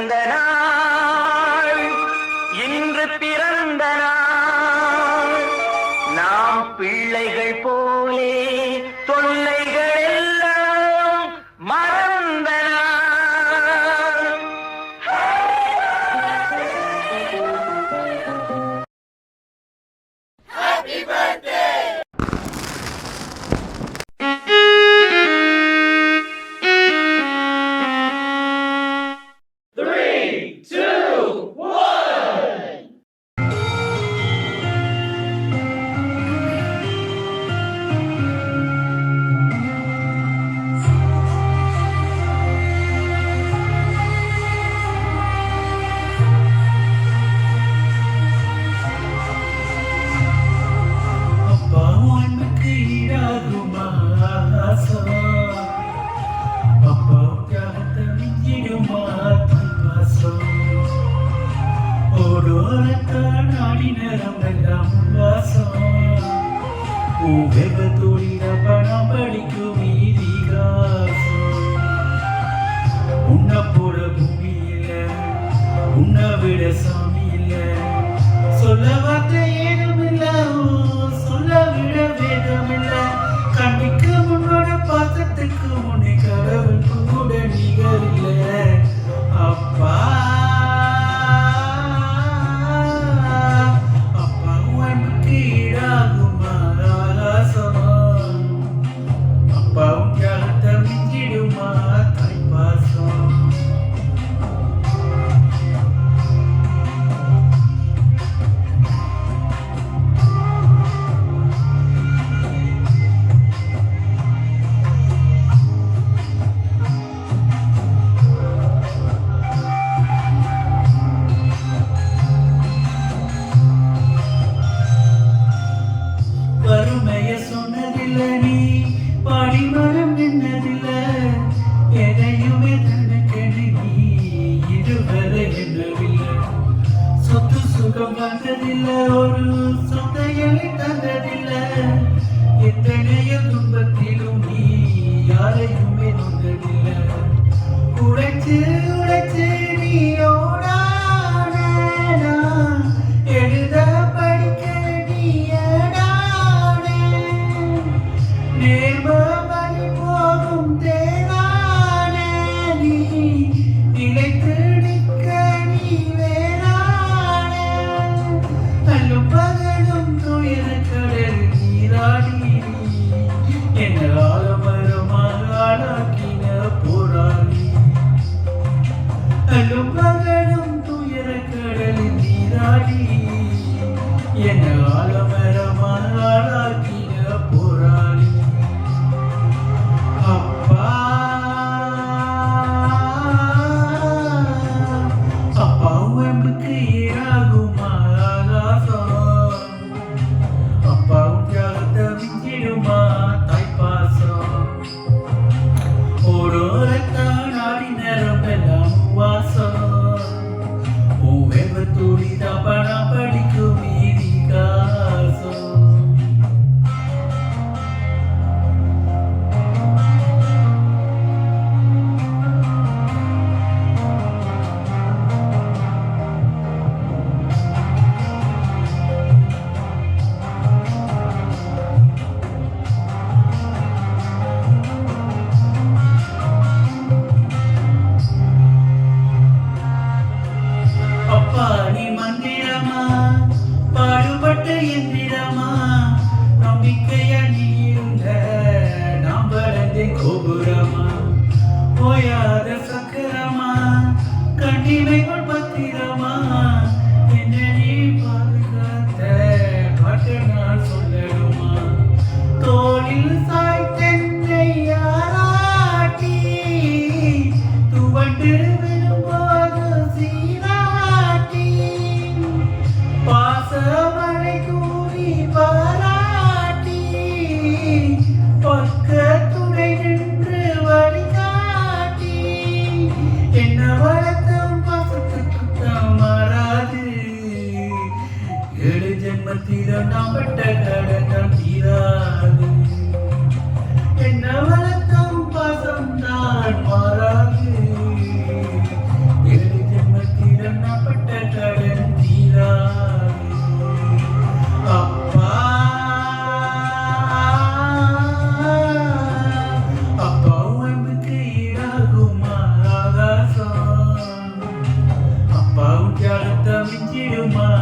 பிறந்த நாள் இன்று பிறந்த நாள். நாம் பிள்ளைகள் போலே தொல்ல പൂവേഗ തൊഴില പണം പഠിക്കും சுகம் வந்ததில்லை ஒரு சொத்தையை தந்ததில்லை. எத்தனைய துன்பத்திலும் நீ யாரையுமே நொந்ததில்லை உடைச்சு இரவும் பகலும் துயருக்குடன் நீராடி. என் ஆலமரமாக்கின போராடி. அல்லும் பகலும் துயருக்கடலில் நீராடி. என் ஆலமரமாக்கி me crazy. பக்க துணை நின்று வழிகாட்டி. என்ன வளர்த்தம் பாசத்துக்கு தான் மாறாது ஏழு ஜென்மத்திலும் நாம் பட்ட கடகம் தீராது. என்ன வளர்த்தம் பாசம் தான் your mind.